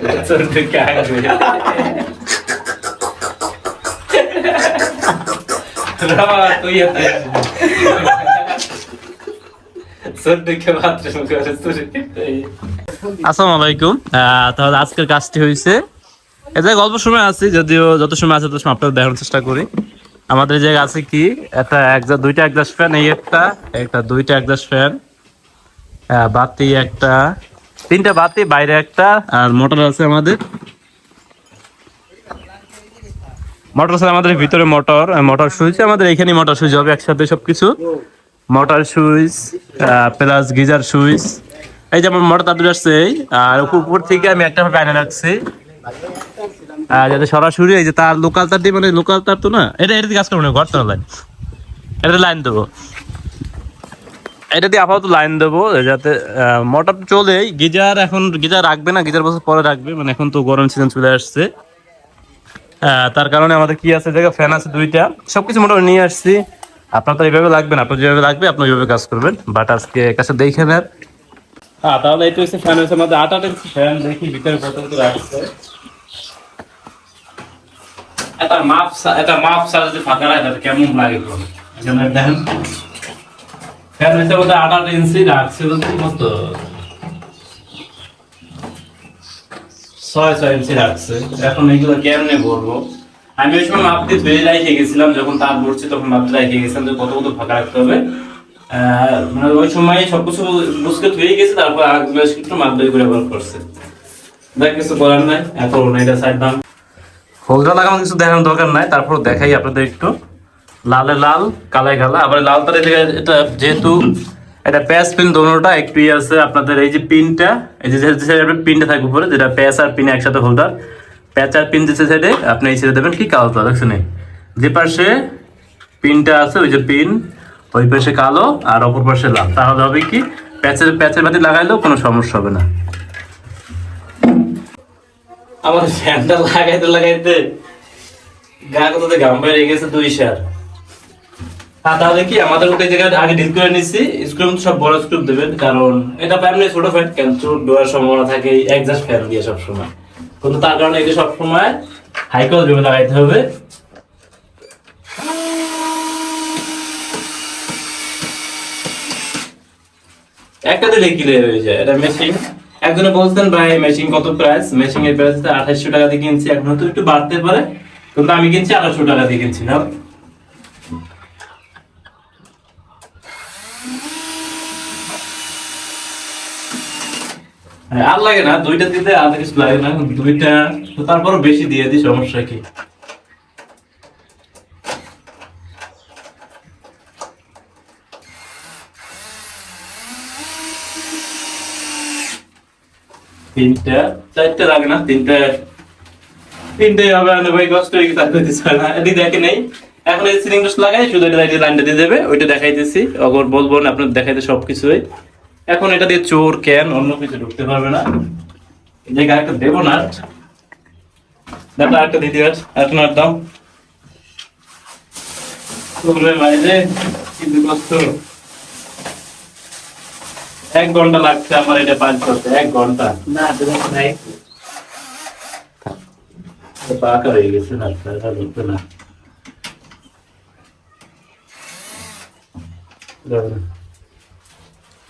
করে আসসালামু আলাইকুম তাহলে আজকের কাজটি হয়েছে এই জায়গায় অল্প সময় আছি, যদিও যত সময় আছে, তত সময় আপনাদের দেখানোর চেষ্টা করি। আমাদের জায়গায় আছে কি, একটা একজা দুইটা একজাস্ট ফ্যান এই একটা একটা দুইটা একজাস্ট ফ্যান বাতি একটা। তিনটা বাতি, বাইরে একটা। আর মোটর আছে আমাদের। মোটর আছে আমাদের ভিতরে মোটর মোটর সুইচ, আমাদের এখানে মোটর সুইচ হবে একসাথে সবকিছু। Motor switch plus geyser switch. এই যেমন মোটর তার দুটো আসছে আর উপর থেকে আমি একটা প্যানেল রাখছি যাতে সরাসরি এই যে তার লোকাল তার দিয়ে মানে লোকাল তার তো না, এটা এটা কাজ করব না, ঘর তো লাইন এটা লাইন দেবো। এটা দিয়ে আপাতত লাইন দেবো যাতে মোটর চলেই গিজার এখন গিজার রাখবে না গিজার বছর পরে রাখবে মানে এখন তো গরম সিজন চলে আসছে। তার কারণে আমাদের কি আছে জায়গা ফ্যান আছে দুইটা সবকিছু মোটামুটি নিয়ে আসছি। আপনার তো এইভাবে লাগবে না আপনার যেভাবে লাগবে আপনি ওইভাবে কাজ করবেন বাট আজকে কাছে দেখে নেন। হ্যাঁ তাহলে এইটা হচ্ছে ফ্যান হচ্ছে আমাদের আট আটের ফ্যান দেখি ভিতরে কত আসছে। এটা মাপ এটা মাপ যদি ফাঁকা রাখে কেমন লাগে দেখেন ফ্যান হচ্ছে আমাদের আট আট ইঞ্চি রাখছে মতো। ছয় ছয় ইঞ্চি রাখছে। এখন এইগুলো কেমনে বলব আমি ওই সময় মাপ দিয়ে ধুয়ে রেখে গেছিলাম, যখন তার ভরছি তখন মাপ দিয়ে রেখে গেছিলাম যে কত কত ফাঁকা রাখতে হবে। মানে ওই সময় সবকিছু বুঝকে ধুয়ে গেছে, তারপর আগগুলো একটু মাপ দিয়ে করে ব্যবহার করছে। দেখ, কিছু করার নাই এখন এটা সাইড দাম হোলডার লাগানো কিছু দেখানোর দরকার নাই, তারপর দেখাই আপনাদের একটু। লালে লাল কালায় কালা। আবার লাল তার এটা যেহেতু এটা প্যাচ পিন দোনোটা, একটু আছে আপনাদের এই যে পিনটা, এই যে পিনটা থাকবে উপরে, যেটা প্যাচ আর পিন একসাথে হোল্ডার প্যাচ আর পিন যে সাইডে আপনি এই ছেড়ে দেবেন কি কালোটা দেখছেন এই? যে পাশে পিনটা আছে, ওই যে পিন, ওই পাশে কালো আর অপর পাশে লাল। তাহলে হবে কি, প্যাচের প্যাচের বাতি লাগাইলেও কোনো সমস্যা হবে না। আমার ফ্যানটা লাগাইতে লাগাইতে গা কোথাতে গাম বেরিয়ে গেছে দুই সার। তাহলে কি আমাদের ওই জায়গায় আগে ডিল করে সব বড় দেবেন কারণ এটা এমনি ছোট ফ্যান ডোয়ার সম্ভাবনা থাকে ফ্যান দিয়ে কিন্তু তার কারণে হাই কোয়ালিটি লাগাইতে হবে। একটা দিলে কিলে হয়ে যায়, এটা মেশিন একজনে বলছেন, ভাই মেশিন কত প্রাইস মেশিন এর প্রাইস আঠাশশো টাকা দিয়ে কিনছি, এখন হয়তো একটু বাড়তে পারে, কিন্তু আমি কিনছি আঠাশশো টাকা দিয়ে কিনছি আর লাগে না, দুইটা দিতে আর কিছু লাগে না দুইটা তারপরও বেশি দিয়ে দিই, সমস্যা কি? তিনটা, চারটে লাগে না, তিনটা, তিনটে হবে না ভাই কষ্ট হয়ে করতে চায় না। এটি দেখে নেই। এখন এই সিলিং লাগাই, শুধু এটা লাইনটা দিয়ে দেবে, ওইটা দেখাইতেছি। অগর বলব না আপনার দেখাইতে সবকিছুই। এখন এটা দিয়ে চোর ক্যান অন্য কিছু ঢুকতে পারবে না। দেবো না দেখো এখন আর বাইরে কিন্তু কষ্ট। এক ঘণ্টা লাগছে আমার এটা পাঁচ করতে এক ঘণ্টা। না নাই। পাকা হয়ে গেছে না না।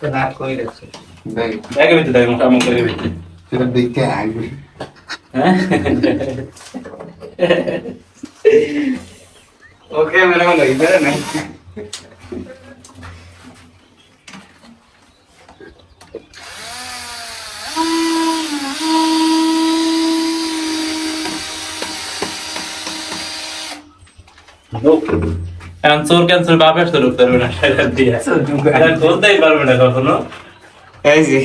না কই রাখছো দেখ দেখে ভিতরে দেখো আমার দেখে ভিতরে সেটা দেখে আসবে হ্যাঁ ওকে মেরে মনে ইধারে নাই ক্যান্সার ক্যান্সার বাপের তো ঢুকতে পারবে না সেটা দিয়ে। করতেই পারবে না কখনো। এই যে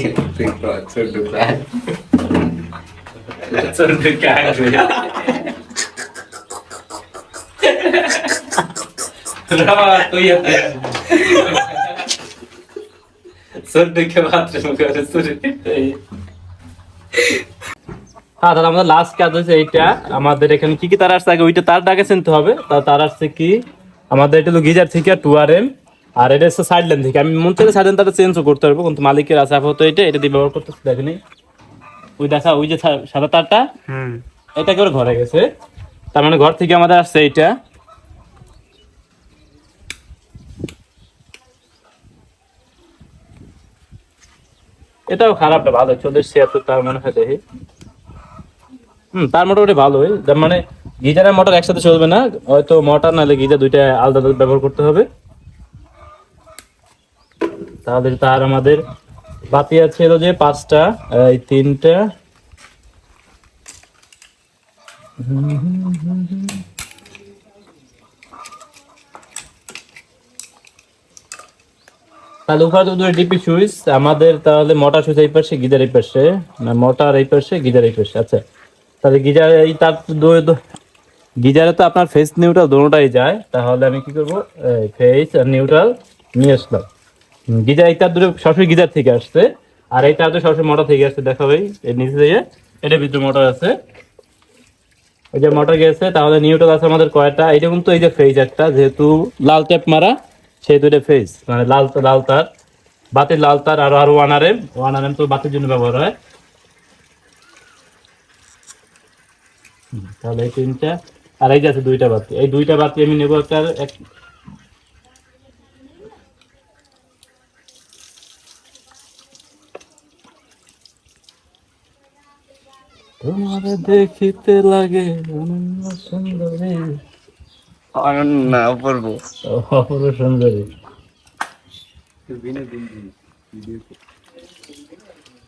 তুই দেখে বাথরুম করে সর হ্যাঁ দাদা আমাদের লাস্ট কাজ হচ্ছে এইটা। আমাদের এখানে কি কি তার আসছে আগে? ওইটা তার ডাকে চিনতে হবে। তা তার আসছে কি? আমাদের এটা হলো গিজার থেকে টু আর এম আর এটা হচ্ছে সাইড লাইন থেকে। আমি মন থেকে সাইড লাইন তারটা চেঞ্জও করতে পারব কিন্তু মালিকের আছে আপাতত এটা এটা দিয়ে ব্যবহার করতেছি দেখেনি ওই দেখা ওই যে সাদা তারটা হুম। এটা করে ঘরে গেছে। তার মানে ঘর থেকে আমাদের আসছে এইটা। এটাও খারাপ না ভালো চল্লিশ ছিয়াত্তর তার মনে হয় দেখি। হুম তার মোটামুটি ভালোই তার মানে গিজার আর মোটর একসাথে চলবে না, হয়তো মোটর নাহলে গিজার দুইটা আলাদা আলাদা ব্যবহার করতে হবে। তাহলে তার আমাদের বাতি আছে হলো যে পাঁচটা এই তিনটা। তাহলে তো দুটো ডিপি সুইচ, আমাদের তাহলে মোটর সুইচ এই পাশে, গিজার এই পাশে মোটর এই পাশে, গিজার এই পাশে আচ্ছা। তাহলে গিজার এই তার গিজারে তো আপনার ফেস নিউট্রাল দুটোটাই যায়, তাহলে আমি কি করব? ফেস আর নিউট্রাল নিয়ে আসলাম। গিজার এই দুটো সরাসরি গিজার থেকে আসছে, আর এই তো সরাসরি মোটর থেকে আসছে দেখা ভাই এর নিচে দিয়ে, এটা ভিতরে মোটর আছে। এই যে মোটর গেছে, তাহলে নিউট্রাল আছে আমাদের কয়টা? এটা কিন্তু এই যে ফেজ একটা, যেহেতু লাল ট্যাপ মারা সেহেতু এটা ফেজ মানে লাল লাল তার। বাতির লাল তার আর আর one R M one R M তো বাতির জন্য ব্যবহার হয়। তাহলে এই তিনটা আর এই যে আছে দুইটা বাতি। এই দুইটা বাতি আমি নেব একটা এক তোমারে দেখিতে লাগে অনন্য সুন্দরী। অনন্য অপূর্ব। অপূর্ব সুন্দরী।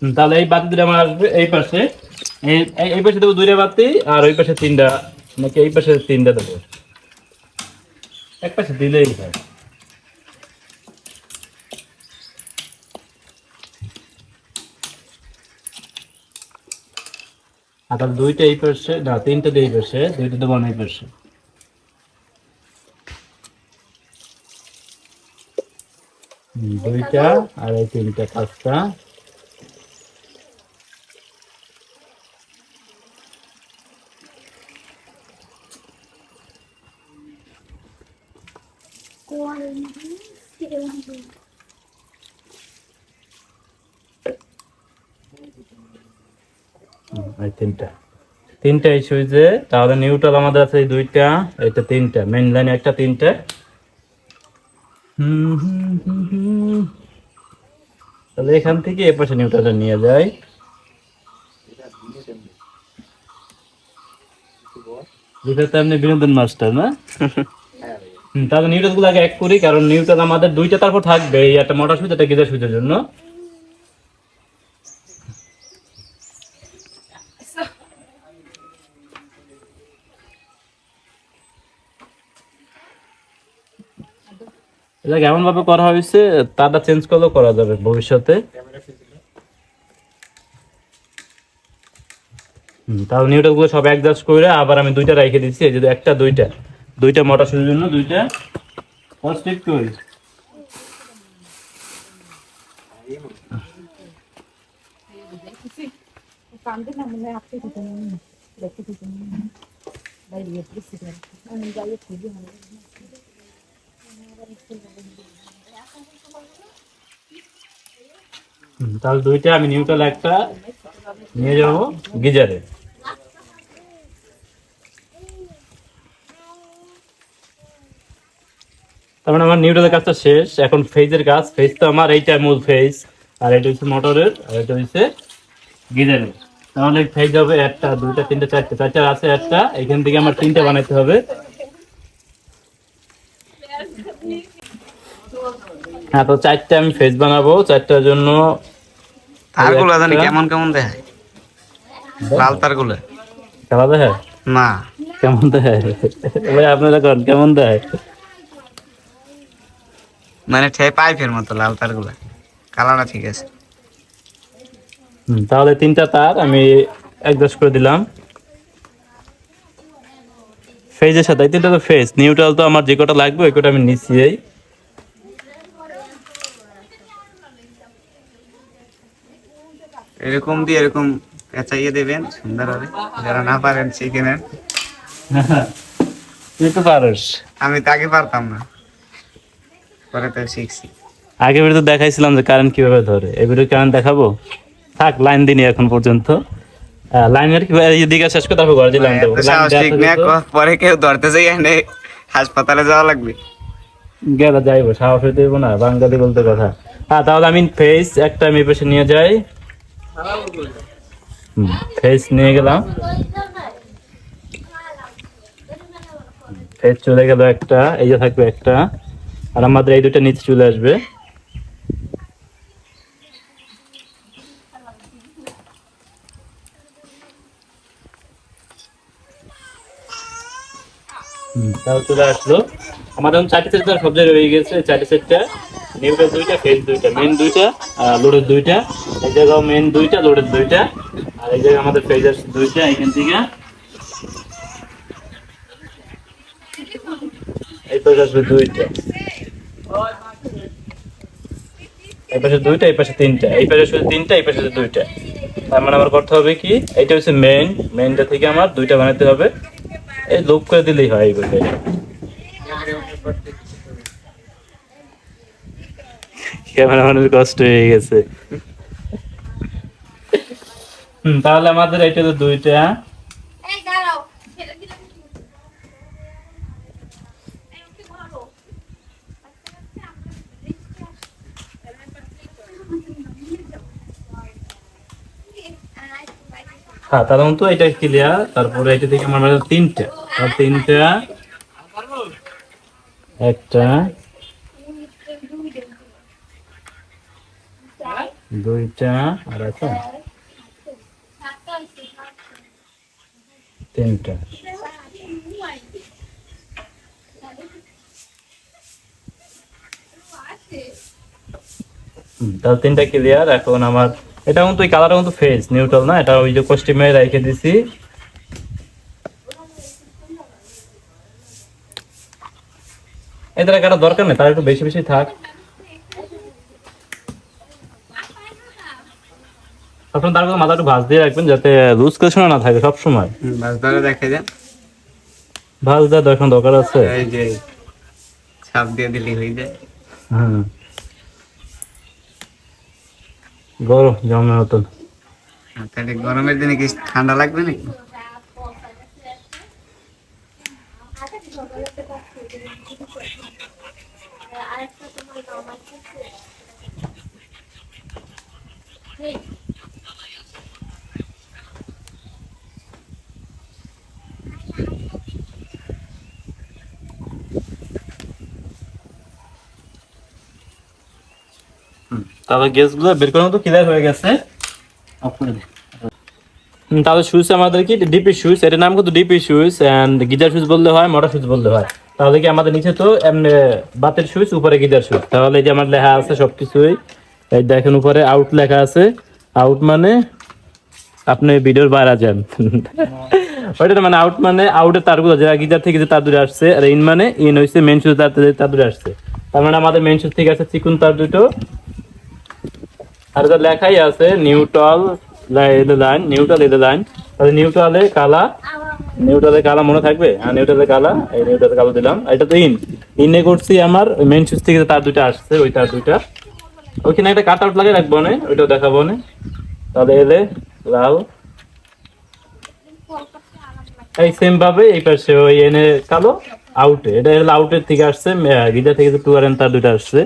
তাহলে এই বাতি দুটো আমার আসবে এই পাশে। এই পাশে দেবো দুইটা বাতি আর ওই পাশে তিনটা নাকি এই পাশে তিনটা দেবো? এক পাশে দিলেই হয়। তাহলে দুইটা এই পাশে, না, তিনটা দিয়ে পাশে, দুইটা দেবো এই পাশে। দুইটা আর এই তিনটা, পাঁচটা। এই তিনটা। তিনটা এই সুইচে তাহলে নিউট্রাল আমাদের আছে এই দুইটা এটা তিনটা মেইন লাইনে একটা তিনটা। তাহলে এখান থেকে এ পাশে নিউট্রালটা নিয়ে তো এমনি বিনোদন মাস্টার না? তাহলে নিউট্রালগুলো আগে এক করি কারণ নিউট্রাল আমাদের দুইটা তারপর থাকবে এই একটা মোটর সুইচ একটা গিজার সুইচের জন্য। এটা কেমন ভাবে করা হয়েছে, তারটা চেঞ্জ করলেও করা যাবে ভবিষ্যতে। তাহলে নিউটনগুলো সব অ্যাডজাস্ট করে আবার আমি দুইটা রেখে দিচ্ছি, এই যে একটা, দুইটা। দুইটা মোটর শুরুর জন্য দুইটা পজিটিভ করি। কান্দে তাহলে দুইটা, আমি নিউট্রাল একটা নিয়ে যাব গিজারে। তার মানে আমার নিউট্রালের কাজটা শেষ। এখন ফেজের কাজ। ফেজ তো আমার, এইটা মূল ফেজ আর এটা হচ্ছে মোটরের আর এটা হচ্ছে গিজারের। তাহলে ফেজ হবে একটা, দুইটা, তিনটা, চারটা। চারটা আছে একটা। এখান থেকে আমার তিনটা বানাইতে হবে। হ্যাঁ তো চারটা আমি ফেজ বানাবো। চারটার জন্য তারগুলো জানি কেমন কেমন দেখায়? লাল তারগুলো? খেলা দেয় না। কেমন দেয় ভাই আপনারা কোন কেমন দেয় মানে ঠে পাইপের মতো লাল তারগুলো। কালারটা ঠিক আছে। তাহলে তিনটা তার আমি অ্যাডজাস্ট করে দিলাম। ফেজের সাথে তিনটা তো ফেজ নিউট্রাল তো আমার যে কটা লাগবে ওই কটা আমি নিচ্ছি এরকম দিয়ে এরকম পেঁচাইয়ে দেবেন সুন্দর হবে। যারা না পারেন শিখে নেন তুই তো পারস। আমি তাকে পারতাম না। পরে তো শিখছি। আগে ভিডিও দেখাইছিলাম যে কারেন্ট কীভাবে ধরে। এই ভিডিও কারেন্ট দেখাবো। থাক লাইন দিনই এখন পর্যন্ত। লাইনের কি দিকে শেষ করে তারপর ঘরে যে লাইন দেবো ঠিক না পরে কেউ ধরতে যাই এনে হাসপাতালে যাওয়া লাগবে। গেলা যাইবো সাহস দেবো না। বাঙালি বলতে কথা। হ্যাঁ তাহলে আমি ফেস একটা আমি পাশে নিয়ে যাই। ফেস নিয়ে গেলাম। ফেস চলে গেল একটা, এই যে থাকবে একটা। আর আমাদের এই দুটো নিচে চলে আসবে। তাও চলে আসলো। আমাদের চারটি সেট সব জায়গায় রয়ে গেছে। চারটি সেটটা নিউটের দুইটা ফেস দুইটা মেন দুইটা লোডের দুইটা। এই জায়গাও মেন দুইটা লোডের দুইটা। আর এই জায়গায় আমাদের ফেজার দুইটা, এখান থেকে। এই পাশে আসবে দুইটা। এই পাশে দুইটা, এই পাশে তিনটা। এই পাশে তিনটা, এই পাশে দুইটা। তার মানে আমার করতে হবে কি? হচ্ছে মেন মেনটা থেকে আমার দুইটা বানাতে হবে। এই লোক করে দিলেই হয় এইগুলো ক্যামেরা মানুষ কষ্ট হয়ে গেছে। হুম, তাহলে আমাদের এটা তো দুইটা মারো হ্যাঁ তার মতো এটা ক্লিয়ার তারপরে এটা থেকে আমার তিনটা। আর তিনটা একটা, দুইটা, আর একটা। তিনটা। তাহলে তিনটা ক্লিয়ার এখন আমার এটা কিন্তু কালারটা কিন্তু ফেস নিউট্রাল না? এটা ওই যে কস্টিমে রেখে দিছি। এদের কাটা দরকার নেই তার একটু বেশি বেশি থাক। সবসময় তার মাথা একটু ভাঁজ দিয়ে রাখবেন যাতে লুজ কিছু না থাকে সবসময়। দেখে যান ভাঁজ দেওয়ার এখন দরকার আছে। এই যে ছাপ দিয়ে দিলি হয়ে যায়। হ্যাঁ গরম জমে মতন। তাহলে গরমের দিনে কি ঠান্ডা লাগবে নাকি আরেকটা তোমার নরমাল তাহলে গ্যাসগুলো বের করার মতো ক্লিয়ার হয়ে গেছে। তাহলে শুজ আমাদের কি ডিপি শুজ এটার নাম কিন্তু DP switch and geyser switch বললে হয় মোটর শুজ বললে হয়। তাহলে কি আমাদের নিচে তো বাতের শুজ উপরে গিজার শুজ তাহলে যে আমার লেখা আছে সবকিছুই, এই দেখেন উপরে আউট লেখা আছে। আউট মানে আপনি ভিডিওর বাইরে যান। ওইটা মানে আউট মানে আউটের তারগুলো, যারা গিজার থেকে যে তার দূরে আসছে, আর ইন মানে ইন হইছে মেন শুজ তার তার দূরে আসছে। তার মানে আমাদের মেন শুজ থেকে আছে চিকুন তার দুটো। আর এটা লেখাই আছে নিউট্রাল লাইন নিউট্রাল এদের লাইন তাহলে নিউট্রালে কালা নিউট্রালে কালা মনে থাকবে? হ্যাঁ নিউট্রালে কালা, এই নিউট্রালে কালো দিলাম। এটা তো ইন। ইনে করছি আমার মেন সুইচ থেকে তার দুইটা আসছে, ওই তার দুইটা। ওইখানে একটা কাট আউট লাগিয়ে রাখব না ওইটাও দেখাবো না তাহলে এলে লাল। এই সেম ভাবে এই পাশে ওই এনে কালো আউটে এটা হলো আউটের থেকে আসছে গিজার থেকে টু আর এন তার দুইটা আসছে।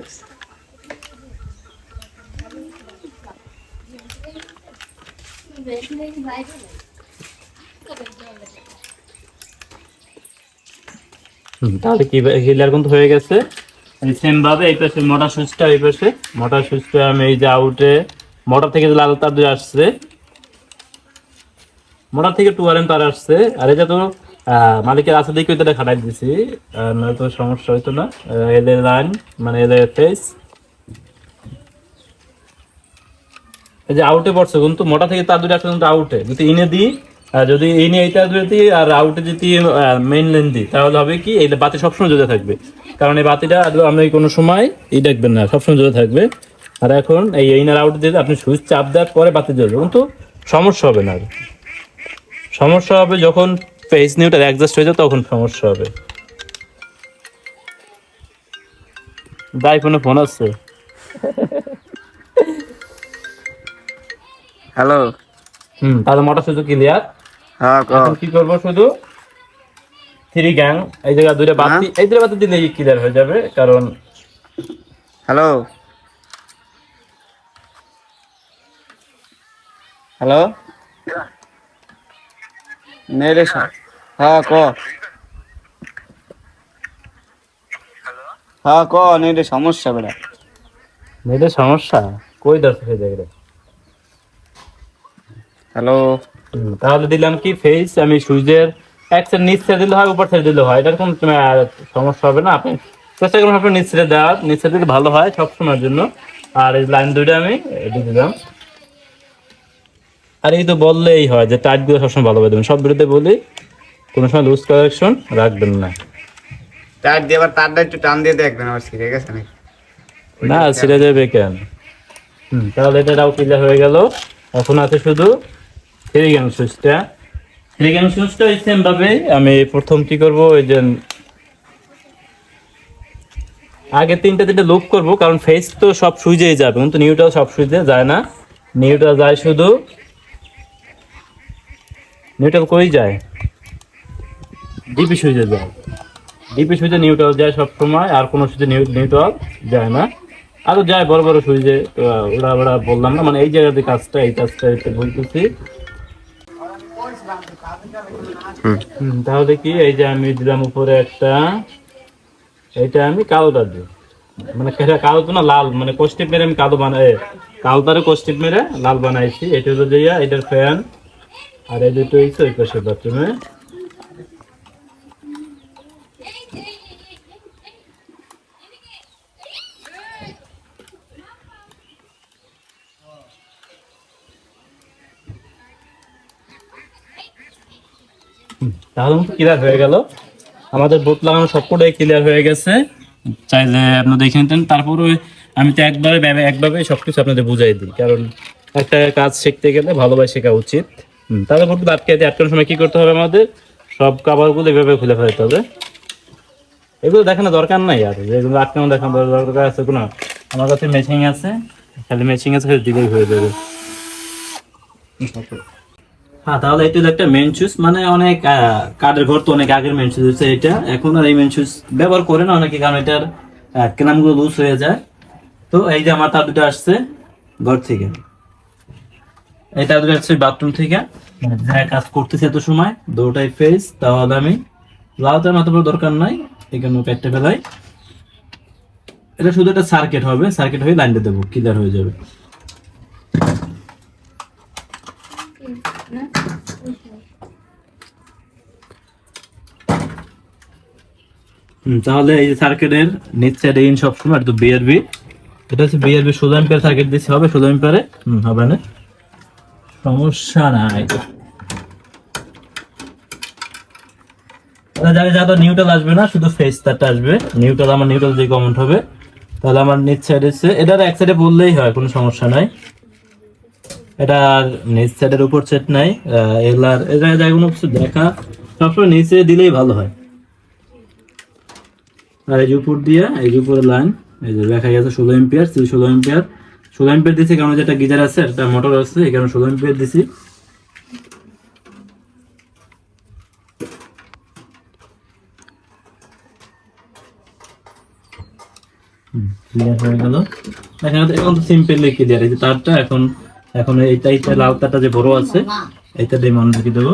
তাহলে কি হিলার কিন্তু হয়ে গেছে? সেম ভাবে এই পাশে মোটা সুইচটা এই পাশে। মোটা সুইচটা আমি এই যে আউটে মোটর থেকে যে লাল তার আসছে। মোটর থেকে টু আর এম তার আসছে। আর এটা তো আহ, মালিকের আছে দেখে এটা খাটাই দিছি। আর নয় তো সমস্যা হইতো না। এদের লাইন মানে এদের ফেস এই যে আউটে পড়ছে কিন্তু মোটা থেকে তার দুটো আসছে কিন্তু আউটে যদি ইনে দিই আর যদি ইনে এইটা দুটো দিই আর আউটে যদি মেইন লেন দিই তাহলে হবে কি এই বাতি সবসময় জ্বলে থাকবে। কারণ এই বাতিটা আপনি কোনো সময় এই দেখবেন না সবসময় জ্বলে থাকবে। আর এখন এই ইনার আউট দিয়ে আপনি সুইচ চাপ দেওয়ার পরে বাতি জ্বলবে কিন্তু সমস্যা হবে না সমস্যা হবে যখন ফেস নিউটার অ্যাডজাস্ট হয়ে যায় তখন সমস্যা হবে। দাই ফোনে ফোন আছে? হ্যালো হুম তাহলে মোটর শুধু ক্লিয়ার এখন কি করব শুধু? Three gang. এই জায়গা দুইটা বাতি এই দুটো বাতি দিলে ক্লিয়ার হয়ে যাবে? কারণ হ্যালো। হ্যালো? নে রে সা- হ্যাঁ ক। হ্যাঁ ক নে রে সমস্যা বেড়া মেয়েদের সমস্যা? কই হয়ে যাবে হ্যালো। তাহলে দিলাম কি? ফেস আমি সুইচের এক সাইড নিচ সাইড দিলে হয় উপর সাইড দিলে হয়। এটার কোনো সমস্যা হবে না। আপনি চেষ্টা করুন আপনি নিচ সাইডে দেওয়ার। নিচ সাইড দিলে ভালো হয় সব সময়ের জন্য। আর এই লাইন দুইটা আমি দিয়ে দিলাম। আর এই তো বললেই হয় যে টাইটগুলো সবসময় ভালো করে দেবেন। সব বিরুদ্ধে বলি কোনো সময় লুজ কালেকশন রাখবেন না। তার দিয়ে আবার তারটা একটু টান দিয়ে দেখবেন আবার ছিঁড়ে গেছে নাকি? না ছিঁড়ে যাবে কেন? হুম তাহলে এটাও ক্লিয়ার হয়ে গেল। এখন আছে শুধু থ্রি গ্যাং সুইচটা থ্রি গ্যাং সুইচটা সেম ভাবে আমি প্রথম কি ওই যে আগে তিনটা তিনটা লুপ করব কারণ ফেস তো সব সুইচেই যাবে কিন্তু সব সুইচে যায় না নিউটা যায় শুধু নিউট্রাল কই যায় ডিপি সুইচে যায় ডিপি সুইচে নিউট্রাল যায় সব সময় আর কোনো সুইচে নিউট্রাল যায় না আরও যায় বড় বড় সুইচে তো ওরা ওরা বললাম না মানে এই জায়গাতে কাজটা এই কাজটা বলতেছি তাহলে কি, এই যে আমি দিলাম উপরে একটা, এটা আমি কালোটা দিই। মানে কালো তো না, লাল মানে কোস্টিপ মেরে আমি কালো বানাই কালোটারে কোস্টিপ মেরে লাল বানাইছি। এটা হলো যে এটার ফ্যান। আর এই দুটো ওই পাশে বাথরুমে। তাহলে ক্লিয়ার হয়ে গেল। আমাদের বোট লাগানো সবকটাই ক্লিয়ার হয়ে গেছে। চাইলে আপনি দেখে নিতেন তারপরে আমি তো একবারে ভেবে- একভাবে সবকিছু আপনাদের বুঝাই দিই কারণ একটা কাজ শিখতে গেলে ভালোভাবে শেখা উচিত। হুম, তাহলে বোট আটকে দিয়ে আটকানোর সময় কী করতে হবে আমাদের? সব কাবারগুলো এভাবে খুলে ফেলতে হবে। এগুলো দেখানো দরকার নাই আর যেগুলো আটকানো দেখানো দরকার আছে কোনো। আমার কাছে মেশিং আছে খালি মেশিং আছে দিলেই হয়ে যাবে। হ্যাঁ তাহলে এটা একটা মেন সুইচ মানে অনেক কাঠের ঘর তো অনেক আগের মেন সুইচ হচ্ছে এটা। এখন আর এই মেন সুইচ ব্যবহার করে না অনেকে, কারণ এটার কেনামগুলো লুজ হয়ে যায়। তো এই যে আমার তার দুটো আসছে ঘর থেকে। তার দুটো আসছে বাথরুম থেকে। যা কাজ করতেছে এত সময়। দুটাই ফেস তাহলে আমি লাউতে মাথা দরকার নাই। এখানে কাটতে ফেলাই। এটা শুধু একটা সার্কিট হবে। সার্কিট হয়ে লাইনটা দেবো। ক্লিয়ার হয়ে যাবে হুম, তাহলে এই যে সার্কিটের নিচ সাইডে ইন সবসময় একটু বিআরবি এটা হচ্ছে বিআরবি ষোলো এম্পিয়ার সার্কিট দিচ্ছে, হবে ষোলো এম্পিয়ারে হবে না। সমস্যা নাই। যাবে যা তো নিউট্রাল আসবে না, শুধু ফেস তারটা আসবে। নিউট্রাল আমার নিউট্রাল যে কমেন্ট হবে। তাহলে আমার নিচ সাইড এটার এক সাইডে বললেই হয়, কোনো সমস্যা নাই। এটা আর নিচ সাইডের উপর সেট নাই। এগুলার এটা যা কোনো কিছু দেখা, সবসময় নিচে দিলেই ভালো হয়। আর এই উপর দিয়ে, এই যে উপরে লাইন, এই যে দেখা গেছে ষোলো এম্পিয়ার ষোলো এম্পিয়ার ষোলো এম্পিয়ার দিছি কারণ যেটা গিজার আছে একটা মোটর আছে কারণে ষোলো এম্পিয়ার দিছি। এখন এখন তো সিম্পলি এই যে তারটা এখন এখন এইটা এইটা লাল তারটা যে বড় আছে, এইটা দিয়ে মানুষ ঢুকিয়ে দেবো।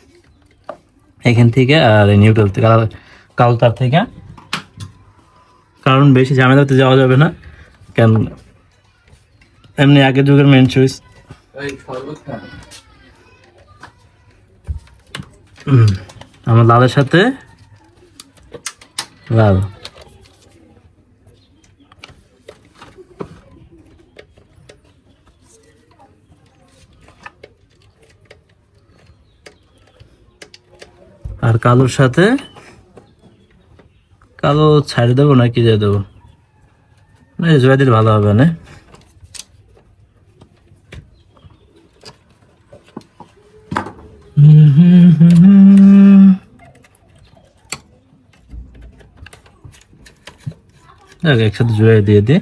এখান থেকে আর নিউট্রাল থেকে কালতার থেকে। কারণ বেশি ঝামেলাতে যাওয়া যাবে না কেন এমনি আগের যুগের মেন হুম, আমার লালের সাথে। লাল। কালোর সাথে? কালো ছাড়ি দেবো না কি দিয়ে দেবো? না জয় দিলে ভালো হবে না। একসাথে জুড়ে দিয়ে দিই।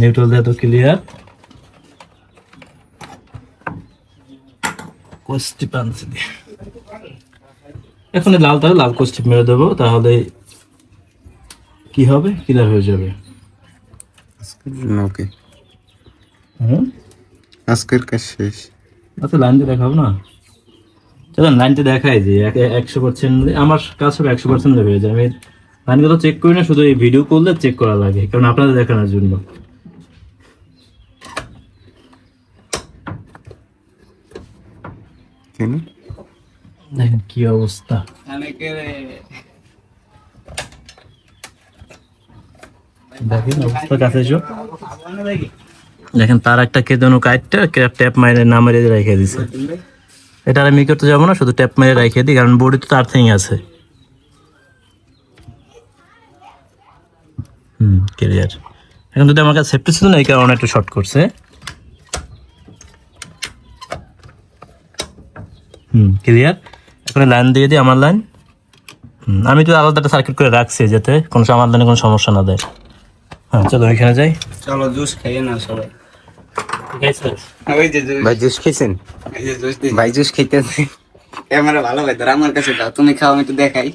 নিউট্রাল দেওয়া তো ক্লিয়ার দিয়ে। এখন লাল তাহলে লাল কোস্টি মেরে দেবো তাহলে কি হবে? ক্লিয়ার হয়ে যাবে। ওকে। আজকের কাজ শেষ। আচ্ছা লাইনটা দেখাবো না? চলো লাইনটা দেখাই যে এক- একশো পার্সেন্ট আমার কাজ সব একশো পার্সেন্ট হয়ে যায়। আমি লাইনগুলো চেক করি না শুধু এই ভিডিও করলে চেক করা লাগে কারণ আপনাদের দেখানোর জন্য। দেখেন কি অবস্থা। দেখেন অবস্থা কাছে এসো। দেখেন তার একটা কে যেন কাইটটা ট্যাপ মাইরে না মেরে রেখে দিছে। এটা আর আমি করতে যাব না শুধু ট্যাপ মেরে রেখে দিই কারণ বডি তো তার থেকেই আছে। হুম ক্লিয়ার এখন যদি আমার কাছে সেফটি ছিল না এই কারণে একটু শর্ট করছে। হুম ক্লিয়ার এখন লাইন দিয়ে দিই আমার লাইন হুম, আমি তো আলাদা একটা সার্কিট করে রাখছি যাতে কোনো আমার লাইনে কোনো সমস্যা না দেয়। হ্যাঁ চলো এখানে যাই। চলো জুস খাইয়ে না সবাই। ভাই জুস খেয়েছেন এই যে জুস ভাই জুস খেতেছে ক্যামেরা ভালো ভাই ধর আমার কাছে দাও তুমি খাও আমি তো দেখাই।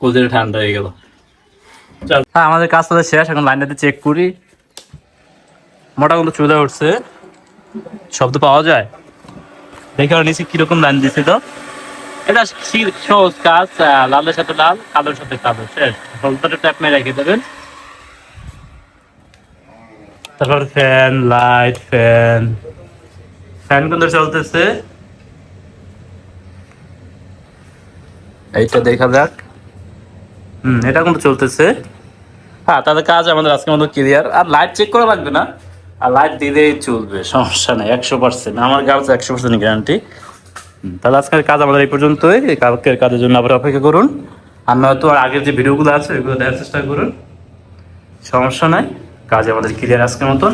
কোলদের ঠান্ডা হয়ে গেল। চল। হ্যাঁ আমাদের কাজ তাহলে শেষ এখন লাইনটাতে চেক করি। মোটা কিন্তু চুলে উঠছে। শব্দ পাওয়া যায়? দেখে নিচে কীরকম লাইন দিছে তো? এটা সহজ কাজ লালের সাথে লাল কালোর সাথে কালো শেষ। হলদারে ট্যাপ মেরে রেখে দেবেন। তারপর ফ্যান লাইট ফ্যান। ফ্যান কিন্তু চলতেছে। এইটা দেখা যাক। হুম এটা কিন্তু চলতেছে। হ্যাঁ তাদের কাজ আমাদের আজকের মতো ক্লিয়ার আর লাইট চেক করা লাগবে না। আর লাইট দিলেই চলবে সমস্যা নেই একশো পার্সেন্ট আমার গাছ একশো পার্সেন্ট গ্যারান্টি তাহলে আজকের কাজ আমাদের এই পর্যন্তই। কালকের কাজের জন্য আবার অপেক্ষা করুন। আর নয়তো আর আগের যে ভিডিওগুলো আছে ওইগুলো দেখার চেষ্টা করুন। সমস্যা নাই কাজ আমাদের ক্লিয়ার আজকের মতন।